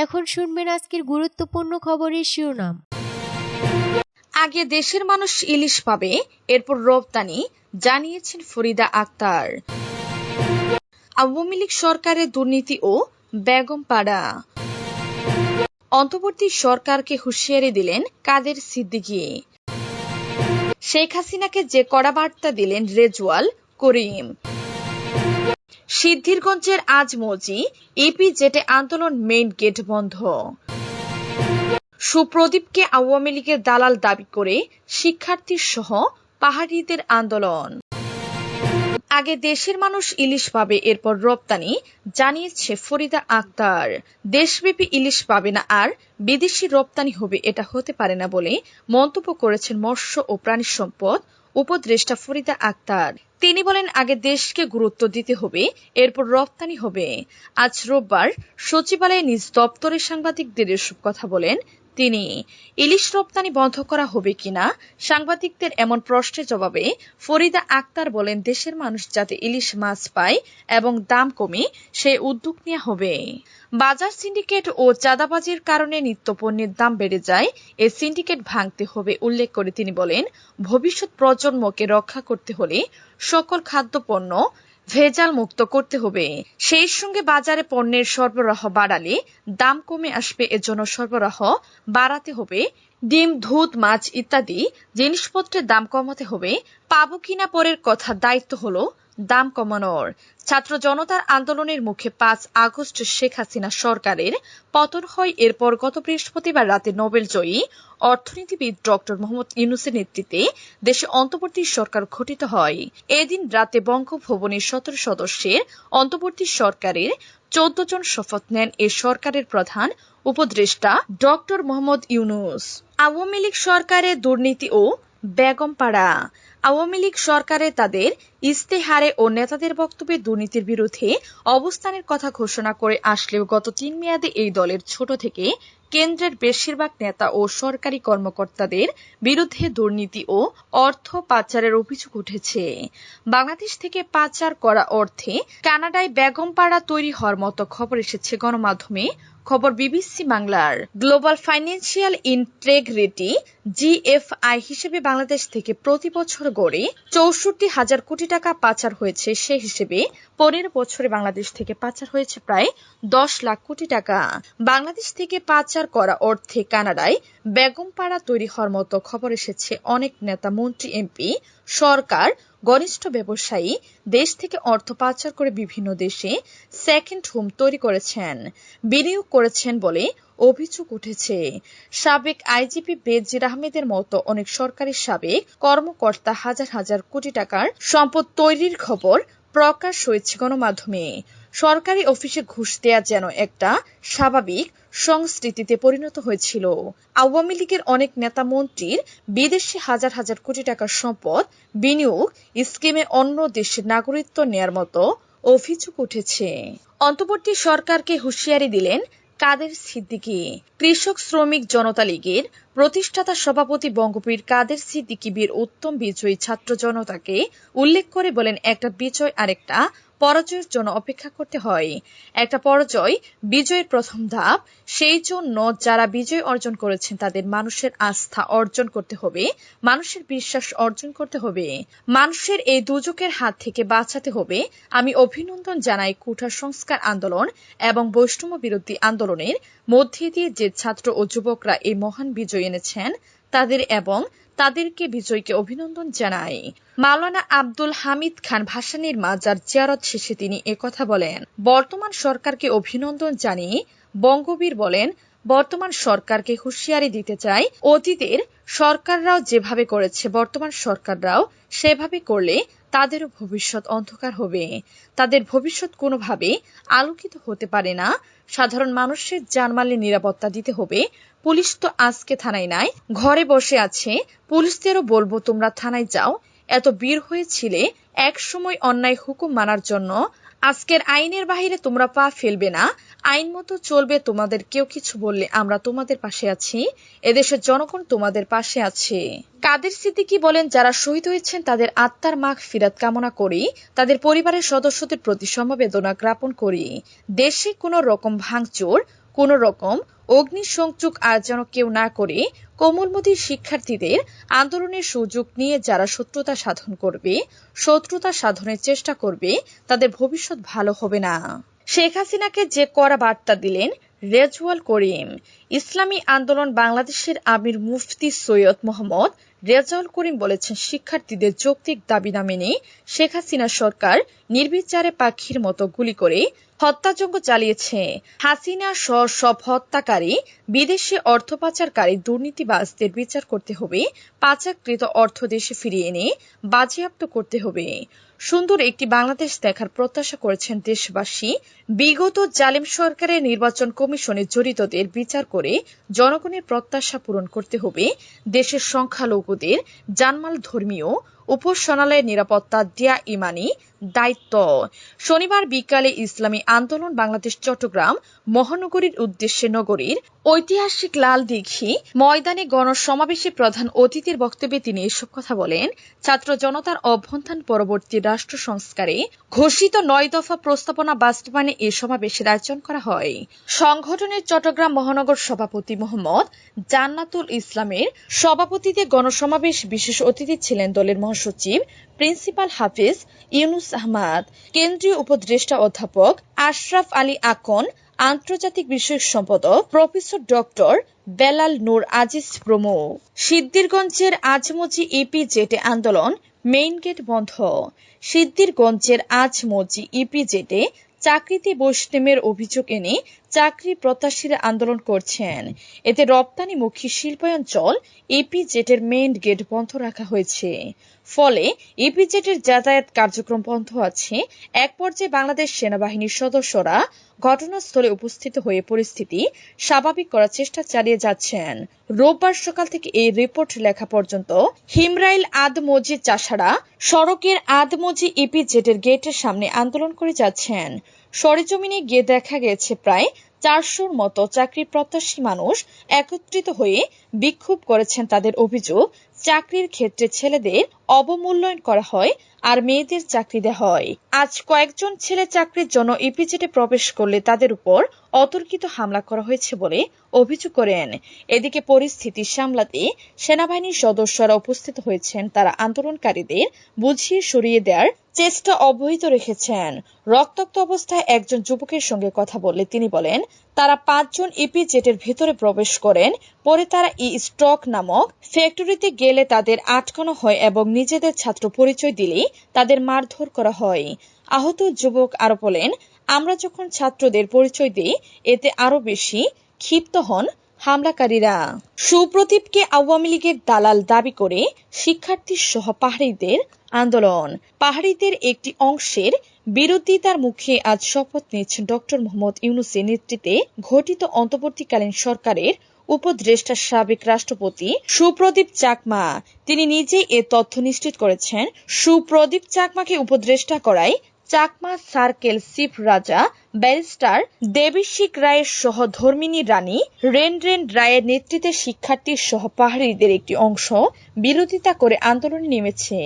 এখন শুনবেন আজকের গুরুত্বপূর্ণ খবরের শিরোনাম। আগে দেশের মানুষ ইলিশ পাবে, এরপর রপ্তানি, জানিয়েছেন ফরিদা আক্তার। আওয়ামী লীগ সরকারের দুর্নীতি ও বেগম পাড়া অন্তর্বর্তী সরকারকে হুঁশিয়ারি দিলেন কাদের সিদ্দিকী। শেখ হাসিনাকে যে কড়া বার্তা দিলেন রেজওয়াল করিম। সিদ্ধিরগঞ্জের আজ মজি ইপি জেটে আন্দোলন মেইন গেট বন্ধ। সুপ্রদীপকে আওয়ামী লীগের দালাল দাবি করে শিক্ষার্থী সহ পাহাড়িদের আন্দোলন। আগে দেশের মানুষ ইলিশ পাবে, এরপর রপ্তানি, জানিয়েছে ফরিদা আক্তার। দেশব্যাপী ইলিশ পাবে না আর বিদেশি রপ্তানি হবে, এটা হতে পারে না বলে মন্তব্য করেছেন মৎস্য ও প্রাণী সম্পদ উপদেষ্টা ফরিদা আক্তার। তিনি বলেন, আগে দেশকে গুরুত্ব দিতে হবে, এরপর রপ্তানি হবে। আজ রোববার সচিবালয়ে নিজ দপ্তরে সাংবাদিকদের এসব কথা বলেন তিনি। ইলিশ রপ্তানি বন্ধ করা হবে কিনা, সাংবাদিকদের এমন প্রশ্নের জবাবে ফরিদা আক্তার বলেন, দেশের মানুষ যাতে ইলিশ মাছ পায় এবং দাম কমে, সে উদ্যোগ নেওয়া হবে। বাজার সিন্ডিকেট ও চাঁদাবাজির কারণে নিত্যপণ্যের দাম বেড়ে যায়। এ সিন্ডিকেট ভাঙতে হবে উল্লেখ করে তিনি বলেন, ভবিষ্যৎ প্রজন্মকে রক্ষা করতে হলে সকল খাদ্যপণ্য ভেজাল মুক্ত করতে হবে। সেই সঙ্গে বাজারে পণ্যের সরবরাহ বাড়ালে দাম কমে আসবে, এজন্য সরবরাহ বাড়াতে হবে। ডিম, দুধ, মাছ ইত্যাদি জিনিসপত্রের দাম কমাতে হবে। পাবো কিনা পরের কথা দায়িত্ব হলো দাম কমানোর। ছাত্র জনতার আন্দোলনের মুখে পাঁচ আগস্ট শেখ হাসিনা সরকারের পতন হয়। এরপর গত বৃহস্পতিবার রাতে নোবেল জয়ী অর্থনীতিবিদ ডক্টর মোহাম্মদ ইউনুসের নেতৃত্বে দেশে অন্তর্বর্তী সরকার গঠিত হয়। এদিন রাতে বঙ্গভবনের সতেরো সদস্যের অন্তর্বর্তী সরকারের চোদ্দ জন শপথ নেন এ সরকারের প্রধান উপদেষ্টা ডক্টর মোহাম্মদ ইউনুস। আওয়ামী লীগ সরকারের দুর্নীতি ও বেগমপাড়া। আওয়ামী লীগ সরকারে তাদের ইস্তেহারে ও নেতাদের বক্তব্যে দুর্নীতির বিরুদ্ধে অবস্থানের কথা ঘোষণা করে আসলেও গত তিন মেয়াদে এই দলের ছোট থেকে কেন্দ্রের বেশিরভাগ নেতা ও সরকারি কর্মকর্তাদের বিরুদ্ধে দুর্নীতি ও অর্থ পাচারের অভিযোগ উঠেছে। বাংলাদেশ থেকে পাচার করা অর্থে কানাডায় বেগমপাড়া তৈরি হওয়ার মতো খবর এসেছে গণমাধ্যমে। খবর বিবিসি বাংলার। গ্লোবাল ফাইন্যান্সিয়াল ইন্টেগ্রিটি, জিএফআই হিসেবে বাংলাদেশ থেকে প্রতি বছর গড়ে চৌষট্টি হাজার কোটি টাকা পাচার হয়েছে। সে হিসেবে পনেরো বছরে বাংলাদেশ থেকে পাচার হয়েছে প্রায় দশ লাখ কোটি টাকা। বাংলাদেশ থেকে পাচার করা অর্থে কানাডায় বেগমপাড়া তৈরি হওয়ার মতো খবর এসেছে। অনেক নেতা, মন্ত্রী, এমপি, সরকার, ঘনিষ্ঠ ব্যবসায়ী, দেশ থেকে অর্থ পাচার করে বিভিন্ন দেশে সেকেন্ড হোম তৈরি করেছেন, বিনিয়োগ করেছেন বলে অভিযোগ উঠেছে। সাবেক আইজিপি বেজির আহমেদের মতো অনেক সরকারি সাবেক কর্মকর্তা হাজার হাজার কোটি টাকার সম্পদ তৈরির খবর প্রকাশ হয়েছে গণমাধ্যমে। সরকারি অফিসে ঘুষ দেয়া যেন একটা স্বাভাবিক সংস্কৃতিতে পরিণত হয়েছিল। আওয়ামী লীগের অনেক নেতা মন্ত্রীর বিদেশে হাজার হাজার কোটি টাকার সম্পদ বিনিয়োগ স্কিমে অন্য দেশের নাগরিকত্ব নেয়ার মতো অভিযোগ উঠেছে। অন্তর্বর্তী সরকারকে হুঁশিয়ারি দিলেন কাদের সিদ্দিকী। কৃষক শ্রমিক জনতা লীগের প্রতিষ্ঠাতা সভাপতি বঙ্গবীর কাদের সিদ্দিকী বীর উত্তম বিজয়ী ছাত্র জনতাকে উল্লেখ করে বলেন, একটা বিজয় আরেকটা পরাজয়ের জন্য অপেক্ষা করতে হয়। একটা পরাজয়, বিজয়ের প্রথম ধাপ, সেই জন্য যারা বিজয় অর্জন করেছেন তাদের মানুষের আস্থা অর্জন করতে হবে, মানুষের বিশ্বাস অর্জন করতে হবে। মানুষের এই দুযোগের হাত থেকে বাঁচাতে হবে। আমি অভিনন্দন জানাই কুঠা সংস্কার আন্দোলন এবং বৈষ্ণব বিরোধী আন্দোলনের মধ্যে দিয়ে যে ছাত্র ও যুবকরা এই মহান বিজয় এনেছেন, তাদের এবং তাদেরকে বিজয়কে অভিনন্দন জানাই। মাওলানা আব্দুল হামিদ খান ভাসানীর মাজার জিয়ারত শেষে তিনি একথা বলেন, বর্তমান সরকারকে অভিনন্দন জানিয়ে বঙ্গবীর বলেন, বর্তমান সরকারকে হুঁশিয়ারি দিতে চাই। অতীতের সরকাররাও যেভাবে করেছে, বর্তমান সরকাররাও সেভাবে করলে তাদেরও ভবিষ্যৎ অন্ধকার হবে। তাদের ভবিষ্যৎ কোনোভাবে আলোকিত হতে পারে না। সাধারণ মানুষের জানমালের নিরাপত্তা দিতে হবে। পুলিশ তো আজকে থানায় নাই, ঘরে বসে আছে। পুলিশদেরও বলব, তোমরা থানায় যাও। এত বীর হয়েছিলে, এক সময় অন্যায় হুকুম মানার জন্য। আজকের আইনের বাহিরে তোমরা পা ফেলবে না। আইন মতো চলবে, তোমাদের কেউ কিছু বললে আমরা তোমাদের পাশে আছি। এদেশের জনগণ তোমাদের পাশে আছে। কাদের সিদ্দিকি বলেন, যারা শহীদ হয়েছেন, তাদের আত্মার মাগ ফিরাত কামনা করি। তাদের পরিবারের সদস্যদের প্রতি সমবেদনা জ্ঞাপন করি। দেশে কোনো রকম ভাঙচুর, কোনো রকম অগ্নিসংযোগ আর যেন কেউ না করে কোমলমতি শিক্ষার্থীদের আন্দোলনের সুযোগ নিয়ে যারা শত্রুতা সাধন করবে, শত্রুতা সাধনের চেষ্টা করবে, তাদের ভবিষ্যৎ ভালো হবে না। শেখ হাসিনাকে যে কড়া বার্তা দিলেন রেজওয়াল করিম, ইসলামী আন্দোলন বাংলাদেশের আমির মুফতি সৈয়দ মোহাম্মদ রেজাউল করিম বলেছেন, শিক্ষার্থীদের যৌক্তিক দাবি না মেনে শেখ হাসিনা সরকার নির্বিচারে পাখির মতো গুলি করে হত্যাযজ্ঞ চালিয়েছে। হাসিনা সব হত্যাকারী, বিদেশে অর্থ পাচারকারী দুর্নীতিবাজদের বিচার করতে হবে, পাচারকৃত অর্থ দেশে ফিরিয়ে এনে বাজেয়াপ্ত করতে হবে। সুন্দর একটি বাংলাদেশ দেখার প্রত্যাশা করেছেন দেশবাসী। বিগত জালেম সরকারের নির্বাচন কমিশনে জড়িতদের বিচার করে জনগণের প্রত্যাশা পূরণ করতে হবে। দেশের সংখ্যালঘুদের জানমাল ধর্মীয়, উপাসনালয়ের নিরাপত্তা দেয়া ইমানি দায়িত্ব। শনিবার বিকালে ইসলামী আন্দোলন বাংলাদেশ চট্টগ্রাম মহানগরীর উদ্দেশ্যে নগরীর ঐতিহাসিক লাল দিঘি ময়দানে গণসমাবেশে প্রধান অতিথির বক্তব্যে তিনি এসব কথা বলেন। ছাত্র জনতার অভ্যন্থান পরবর্তী রাষ্ট্র সংস্কারে ঘোষিত নয় দফা প্রস্তাবনা বাস্তবায়নে এ সমাবেশের আয়োজন করা হয়। সংগঠনের চট্টগ্রাম মহানগর সভাপতি মোহাম্মদ জান্নাতুল ইসলামের সভাপতিতে গণসমাবেশ বিশেষ অতিথি ছিলেন দলের মহাসচিব প্রিন্সিপাল হাফিজ, ইউনুস আহমাদ, কেন্দ্রীয় উপদেষ্টা অধ্যাপক আশরাফ আলী আকন, আন্তর্জাতিক বিষয়ক সম্পাদক প্রফেসর ডক্টর বেলাল নূর আজিজ প্রমুখ। সিদ্দিরগঞ্জের আজমজি ইপি জেটে আন্দোলন, মেইন গেট বন্ধ। সিদ্দিরগঞ্জের আজমজি ইপি জেটে চাকরিতে বৈষম্যের অভিযোগ এনে চাকরি প্রত্যাশীরা আন্দোলন করছেন। এতে রপ্তানিমুখী শিল্পাঞ্চল ইপিজেটের মেইন গেট বন্ধ রাখা হয়েছে। ফলে ইপিজেটের যাতায়াত কার্যক্রম বন্ধ আছে। এক পর্যায়ে বাংলাদেশ সেনাবাহিনীর সদস্যরা ঘটনাস্থলে উপস্থিত হয়ে পরিস্থিতি স্বাভাবিক করার চেষ্টা চালিয়ে যাচ্ছেন। রোববার সকাল থেকে এই রিপোর্ট লেখা পর্যন্ত হিমরাইল আদমজি চাষাড়া সড়কের আদমজি ইপিজেটের গেটের সামনে আন্দোলন করে যাচ্ছেন। সরেজমিনে গিয়ে দেখা গেছে প্রায় চারশোর মতো চাকরি প্রত্যাশী মানুষ একত্রিত হয়ে বিক্ষোভ করেছেন। তাদের অভিযোগ, চাকরির ক্ষেত্রে ছেলেদের অবমূল্যায়ন করা হয় আর মেয়েদের চাকরি দেওয়া হয়। আজ কয়েকজন ছেলে চাকরির জন্য ইপিজেটে প্রবেশ করলে তাদের উপর অতর্কিত হামলা করা হয়েছে বলে অভিযোগ করেন। এদিকে পরিস্থিতি সামলাতে সেনাবাহিনীর সদস্যরা উপস্থিত হয়েছেন। তারা আন্দোলনকারীদের বুঝিয়ে সরিয়ে দেওয়ার চেষ্টা অব্যাহত রেখেছেন। রক্তাক্ত অবস্থায় একজন যুবকের সঙ্গে কথা বললে তিনি বলেন তারা পাঁচজন ইপি জেটের ভেতরে প্রবেশ করেন, পরে তারা ই স্টক নামক ফ্যাক্টরিতে গেলে তাদের আটকানো হয় এবং নিজেদের ছাত্র পরিচয় দিলেই তাদের মারধর করা হয়। আহত যুবক আরও বলেন, আমরা যখন ছাত্রদের পরিচয় দিই, এতে আরও বেশি ক্ষিপ্ত হন হামলাকারীরা। সুপ্রদীপকে আওয়ামী লীগের দালাল দাবি করে শিক্ষার্থী সহ পাহাড়িদের আন্দোলন। পাহাড়িদের একটি অংশের বিরোধিতার মুখে আজ শপথ নিচ্ছেন ডক্টর মোহাম্মদ ইউনুসের নেতৃত্বে ঘটিত অন্তর্বর্তীকালীন সরকারের উপদেষ্টা সাবেক রাষ্ট্রপতি সুপ্রদীপ চাকমা। তিনি নিজেই এ তথ্য নিশ্চিত করেছেন, সুপ্রদীপ চাকমাকে উপদেষ্টা করায় Chakma circle chief Raja, barrister Devasish রায়ের সহ ধর্মিনী রানী রেন রেন রায়ের নেতৃত্বে শিক্ষার্থী সহ পাহাড়িদের একটি অংশ বিরোধিতা করে আন্দোলনে নেমেছে।